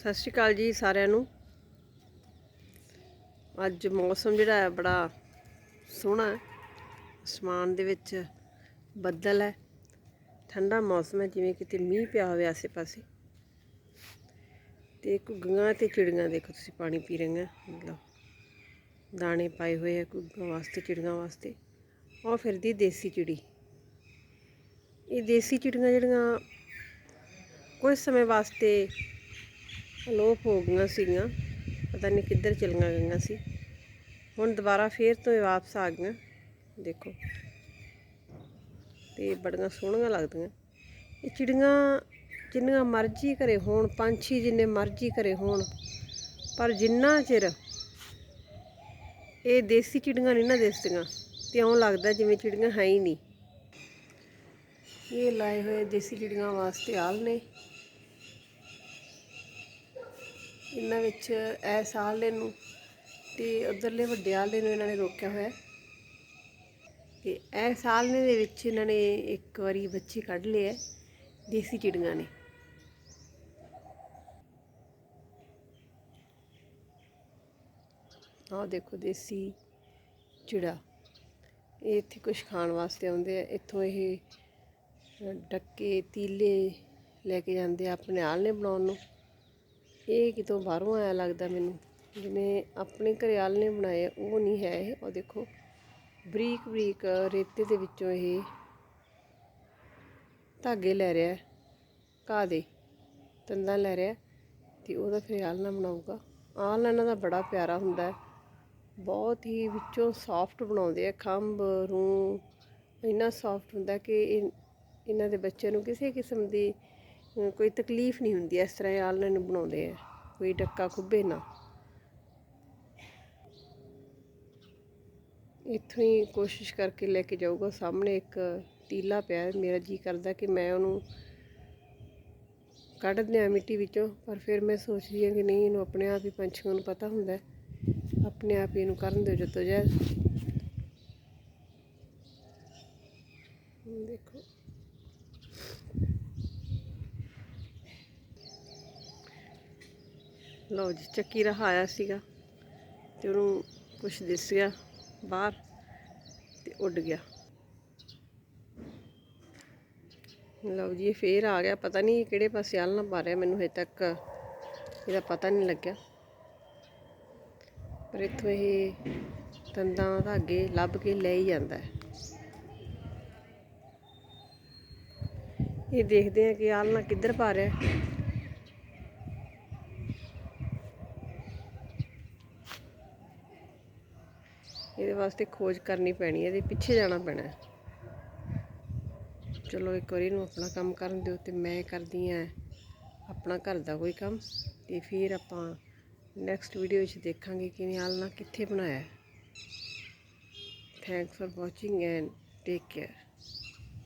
ਸਤਿ ਸ਼੍ਰੀ ਅਕਾਲ ਜੀ ਸਾਰਿਆਂ ਨੂੰ। ਅੱਜ ਮੌਸਮ ਜਿਹੜਾ ਹੈ ਬੜਾ ਸੋਹਣਾ ਹੈ। ਅਸਮਾਨ ਦੇ ਵਿੱਚ ਬੱਦਲ ਹੈ। ਠੰਡਾ ਮੌਸਮ ਹੈ, ਜਿਵੇਂ ਕਿਤੇ ਮੀਂਹ ਪਿਆ ਹੋਵੇ ਆਸੇ-ਪਾਸੇ। ਤੇ ਘੁੱਗੀਆਂ ਤੇ ਚਿੜੀਆਂ ਦੇਖੋ ਤੁਸੀਂ, ਪਾਣੀ ਪੀ ਰਹੀਆਂ, ਮਤਲਬ ਦਾਣੇ ਪਾਏ ਹੋਏ ਆ ਘੁੱਗੀਆਂ ਵਾਸਤੇ, ਚਿੜੀਆਂ ਵਾਸਤੇ। ਉਹ ਫਿਰਦੀ ਦੇਸੀ ਚਿੜੀ। ਇਹ ਦੇਸੀ ਚਿੜੀਆਂ ਜਿਹੜੀਆਂ ਕੁਝ ਸਮੇਂ ਵਾਸਤੇ ਅਲੋਪ ਹੋ ਗਈਆਂ ਸੀਗੀਆਂ। ਪਤਾ ਨਹੀਂ ਕਿੱਧਰ ਚਲੀਆਂ ਗਈਆਂ ਸੀ। ਹੁਣ ਦੁਬਾਰਾ ਫੇਰ ਤੋਂ ਇਹ ਵਾਪਸ ਆ ਗਈਆਂ। ਦੇਖੋ। ਤੇ ਬੜੀਆਂ ਸੋਹਣੀਆਂ ਲੱਗਦੀਆਂ। ਇਹ ਚਿੜੀਆਂ ਜਿੰਨੀਆਂ ਮਰਜ਼ੀ ਘਰੇ ਹੋਣ, ਪੰਛੀ ਜਿੰਨੇ ਮਰਜ਼ੀ ਘਰੇ ਹੋਣ, ਪਰ ਜਿੰਨਾ ਚਿਰ ਇਹ ਦੇਸੀ ਚਿੜੀਆਂ ਨਹੀਂ ਨਾ ਦਿਸਦੀਆਂ, ਤੇ ਇਉਂ ਲੱਗਦਾ ਜਿਵੇਂ ਚਿੜੀਆਂ ਹੈ ਹੀ ਨਹੀਂ। ਇਹ ਲਾਏ ਹੋਏ ਦੇਸੀ ਚਿੜੀਆਂ ਵਾਸਤੇ ਆਲ ਨੇ। ਇਹਨਾਂ ਵਿੱਚ ਐਸ ਆਲੇ ਨੂੰ ਤੇ ਉਧਰਲੇ ਵੱਡੇ ਆਲੇ ਨੂੰ ਇਹਨਾਂ ਨੇ ਰੋਕਿਆ ਹੋਇਆ ਹੈ। ਤੇ ਐਸ ਆਲਣੇ ਦੇ ਵਿੱਚ ਇਹਨਾਂ ਨੇ ਇੱਕ ਵਾਰੀ ਬੱਚੇ ਕੱਢ ਲਏ ਹੈ, ਦੇਸੀ ਚਿੜੀਆਂ ਨੇ। ਆਹ ਦੇਖੋ ਦੇਸੀ ਚਿੜਾ। ਇਹ ਇੱਥੇ ਕੁਝ ਖਾਣ ਵਾਸਤੇ ਆਉਂਦੇ ਆ। ਇੱਥੋਂ ਇਹ ਡੱਕੇ, ਤੀਲੇ ਲੈ ਕੇ ਜਾਂਦੇ ਆ ਆਪਣੇ ਆਲਣੇ ਬਣਾਉਣ ਨੂੰ। ਇਹ ਕਿਤੋਂ ਬਾਹਰੋਂ ਆਇਆ ਲੱਗਦਾ ਮੈਨੂੰ। ਜਿਵੇਂ ਆਪਣੇ ਘਰੇ ਨੇ ਬਣਾਏ, ਉਹ ਨਹੀਂ ਹੈ ਇਹ। ਉਹ ਦੇਖੋ, ਬਰੀਕ ਬਰੀਕ ਰੇਤੇ ਦੇ ਵਿੱਚੋਂ ਇਹ ਧਾਗੇ ਲੈ ਰਿਹਾ ਘਾਹ ਦੇ ਤੰਦਾਂ ਲੈ ਰਿਹਾ ਹੈ ਤੇ ਉਹਦਾ ਫਿਰ ਆਲਣਾ ਬਣਾਊਗਾ। ਆਲਣਾ ਇਹਨਾਂ ਦਾ ਬੜਾ ਪਿਆਰਾ ਹੁੰਦਾ ਹੈ। ਬਹੁਤ ਹੀ ਵਿੱਚੋਂ ਸੌਫਟ ਬਣਾਉਂਦੇ ਆ। ਖੰਭ, ਰੂ, ਇੰਨਾ ਸੌਫਟ ਹੁੰਦਾ ਕਿ ਇਹ, ਇਹਨਾਂ ਦੇ ਬੱਚਿਆਂ ਨੂੰ ਕਿਸੇ ਕਿਸਮ ਦੀ ਕੋਈ ਤਕਲੀਫ ਨਹੀਂ ਹੁੰਦੀ ਇਸ ਤਰ੍ਹਾਂ ਆਲਣ ਨੂੰ ਬਣਾਉਂਦੇ ਆ। ਕੋਈ ਡੱਕਾ ਖੁੱਬੇ ਨਾ। ਇੱਥੋਂ ਹੀ ਕੋਸ਼ਿਸ਼ ਕਰਕੇ ਲੈ ਕੇ ਜਾਊਗਾ। ਸਾਹਮਣੇ ਇੱਕ ਤੀਲਾ ਪਿਆ ਮੇਰਾ ਜੀ ਕਰਦਾ ਕਿ ਮੈਂ ਉਹਨੂੰ ਕੱਢ ਦਿਆਂ ਮਿੱਟੀ ਵਿੱਚੋਂ। ਪਰ ਫਿਰ ਮੈਂ ਸੋਚਦੀ ਹਾਂ ਕਿ ਨਹੀਂ, ਇਹਨੂੰ ਆਪਣੇ ਆਪ ਹੀ ਪੰਛੀਆਂ ਨੂੰ ਪਤਾ ਹੁੰਦਾ ਆਪਣੇ ਆਪ ਹੀ ਇਹਨੂੰ ਕਰਨ ਦਿਓ ਜਦੋਂ ਜਾਏ ਦੇਖੋ। ਲਓ ਜੀ, ਚੱਕੀ ਰਹਾ ਆਇਆ ਸੀਗਾ ਤੇ ਉਹਨੂੰ ਕੁਛ ਦਿਸ ਗਿਆ ਬਾਹਰ ਤੇ ਉੱਡ ਗਿਆ। ਲਓ ਜੀ, ਇਹ ਫੇਰ ਆ ਗਿਆ, ਪਤਾ ਨਹੀਂ ਕਿਹੜੇ ਪਾਸੇ ਆਲ ਨਾ ਪਾ ਰਿਹਾ ਮੈਨੂੰ ਹਜੇ ਤੱਕ, ਇਹਦਾ ਪਤਾ ਨਹੀਂ ਲੱਗਿਆ। ਪਰ ਇੱਥੋਂ ਇਹ ਤੰਦਾਂ ਧਾਗੇ ਲੱਭ ਕੇ ਲੈ ਹੀ ਜਾਂਦਾ ਹੈ। ਇਹ ਦੇਖਦੇ ਆ ਕਿ ਆਲਣਾ ਕਿੱਧਰ ਪਾ ਰਿਹਾ ਇਹਦੇ ਵਾਸਤੇ ਖੋਜ ਕਰਨੀ ਪੈਣੀ ਹੈ, ਇਹਦੇ ਪਿੱਛੇ ਜਾਣਾ ਪੈਣਾ ਚਲੋ ਇੱਕ ਵਾਰੀ ਇਹਨੂੰ ਆਪਣਾ ਕੰਮ ਕਰਨ ਦਿਓ ਤੇ ਮੈਂ ਕਰਦੀ ਆ ਆਪਣਾ ਘਰ ਦਾ ਕੋਈ ਕੰਮ ਤੇ ਫਿਰ ਆਪਾਂ ਨੈਕਸਟ ਵੀਡੀਓ ਵਿੱਚ ਦੇਖਾਂਗੇ ਕਿ ਨਿਹਾਲ ਨਾਲ ਕਿੱਥੇ ਬਣਾਇਆ thanks for watching and take care